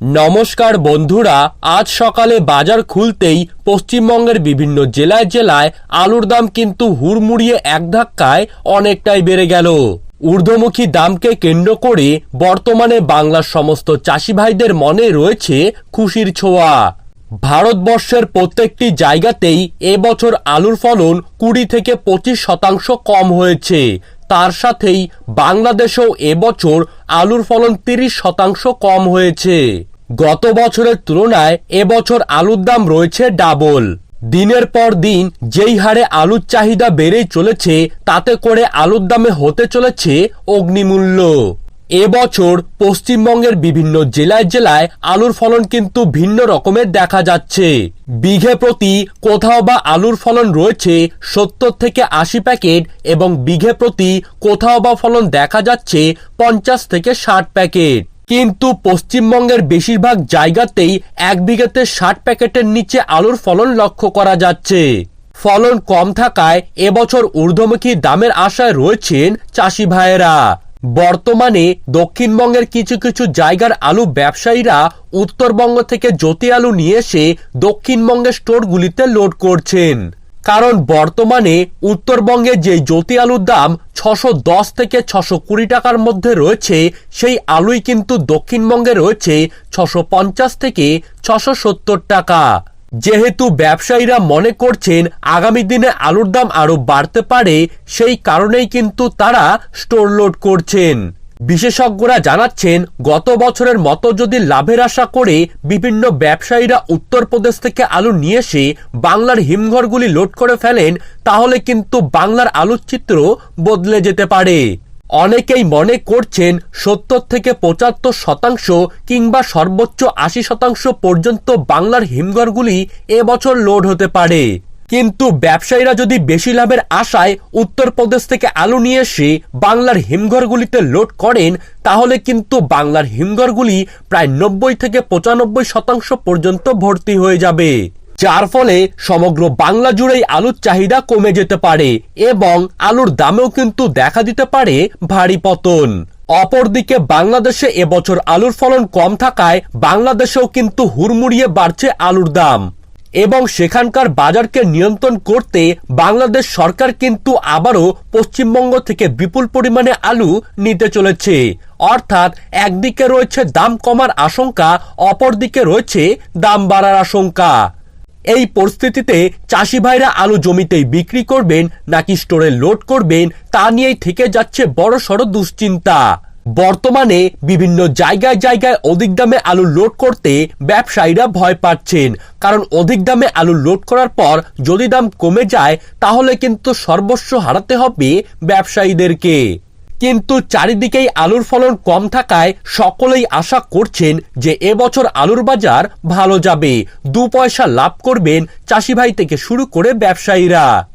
নমস্কার বন্ধুরা, আজ সকালে বাজার খুলতেই পশ্চিমবঙ্গের বিভিন্ন জেলায় জেলায় আলুর দাম কিন্তু হুড়মুড়িয়ে এক ধাক্কায় অনেকটাই বেড়ে গেল। ঊর্ধ্বমুখী দামকে কেন্দ্র করে বর্তমানে বাংলার সমস্ত চাষি ভাইদের মনে রয়েছে খুশির ছোঁয়া। ভারতবর্ষের প্রত্যেকটি জায়গাতেই এবছর আলুর ফলন কুড়ি থেকে পঁচিশ শতাংশ কম হয়েছে। তার সাথেই বাংলাদেশেও এবছর আলুর ফলন তিরিশ শতাংশ কম হয়েছে। গত বছরের তুলনায় এবছর আলুর দাম রয়েছে ডাবল। দিনের পর দিন যেই হারে আলুর চাহিদা বেড়েই চলেছে, তাতে করে আলুর দামে হতে চলেছে অগ্নিমূল্য। এবছর পশ্চিমবঙ্গের বিভিন্ন জেলায় জেলায় আলুর ফলন কিন্তু ভিন্ন রকমের দেখা যাচ্ছে। বিঘে প্রতি কোথাও বা আলুর ফলন রয়েছে সত্তর থেকে আশি প্যাকেট এবং বিঘে প্রতি কোথাও বা ফলন দেখা যাচ্ছে পঞ্চাশ থেকে ষাট প্যাকেট। কিন্তু পশ্চিমবঙ্গের বেশিরভাগ জায়গাতেই এক বিঘেতে ষাট প্যাকেটের নিচে আলুর ফলন লক্ষ্য করা যাচ্ছে। ফলন কম থাকায় এবছর ঊর্ধ্বমুখী দামের আশায় রয়েছেন চাষি ভাইয়েরা। বর্তমানে দক্ষিণবঙ্গের কিছু কিছু জায়গার আলু ব্যবসায়ীরা উত্তরবঙ্গ থেকে জ্যোতি আলু নিয়ে এসে দক্ষিণবঙ্গের স্টোরগুলিতে লোড করছেন। কারণ বর্তমানে উত্তরবঙ্গে যে জ্যোতি আলুর দাম ছশো দশ থেকে ছশো কুড়ি টাকার মধ্যে রয়েছে, সেই আলুই কিন্তু দক্ষিণবঙ্গে রয়েছে ছশো পঞ্চাশ থেকে ছশো সত্তর টাকা। যেহেতু ব্যবসায়ীরা মনে করছেন আগামী দিনে আলুর দাম আরও বাড়তে পারে, সেই কারণেই কিন্তু তারা স্টোর লোড করছেন। বিশেষজ্ঞরা জানাচ্ছেন, গত বছরের মতো যদি লাভের আশা করে বিভিন্ন ব্যবসায়ীরা উত্তরপ্রদেশ থেকে আলু নিয়ে এসে বাংলার হিমঘরগুলি লোড করে ফেলেন, তাহলে কিন্তু বাংলার আলুর চিত্র বদলে যেতে পারে। অনেকেই মনে করছেন, সত্তর থেকে পঁচাত্তর শতাংশ কিংবা সর্বোচ্চ আশি শতাংশ পর্যন্ত বাংলার হিমঘরগুলি এবছর লোড হতে পারে। কিন্তু ব্যবসায়ীরা যদি বেশি লাভের আশায় উত্তরপ্রদেশ থেকে আলু নিয়ে এসে বাংলার হিমঘরগুলিতে লোড করেন, তাহলে কিন্তু বাংলার হিমঘরগুলি প্রায় নব্বই থেকে পঁচানব্বই শতাংশ পর্যন্ত ভর্তি হয়ে যাবে। যার ফলে সমগ্র বাংলা জুড়েই আলুর চাহিদা কমে যেতে পারে এবং আলুর দামেও কিন্তু দেখা দিতে পারে ভারী পতন। অপরদিকে বাংলাদেশে এবছর আলুর ফলন কম থাকায় বাংলাদেশেও কিন্তু হুড়মুড়িয়ে বাড়ছে আলুর দাম। এবং সেখানকার বাজারকে নিয়ন্ত্রণ করতে বাংলাদেশ সরকার কিন্তু আবারও পশ্চিমবঙ্গ থেকে বিপুল পরিমাণে আলু নিতে চলেছে। অর্থাৎ একদিকে রয়েছে দাম কমার আশঙ্কা, অপরদিকে রয়েছে দাম বাড়ার আশঙ্কা। এই পরিস্থিতিতে চাষি ভাইরা আলু জমিতেই বিক্রি করবেন নাকি স্টোরে লোড করবেন তা নিয়েই থেকে যাচ্ছে বড় সড় দুশ্চিন্তা। বর্তমানে বিভিন্ন জায়গায় জায়গায় অধিক দামে আলু লোড করতে ব্যবসায়ীরা ভয় পাচ্ছেন। কারণ অধিক দামে আলু লোড করার পর যদি দাম কমে যায়, তাহলে কিন্তু সর্বস্ব হারাতে হবে ব্যবসায়ীদেরকে। কিন্তু চারিদিকেই আলুর ফলন কম থাকায় সকলেই আশা করছেন যে এবছর আলুর বাজার ভালো যাবে। দু পয়সা লাভ করবেন চাষিভাই থেকে শুরু করে ব্যবসায়ীরা।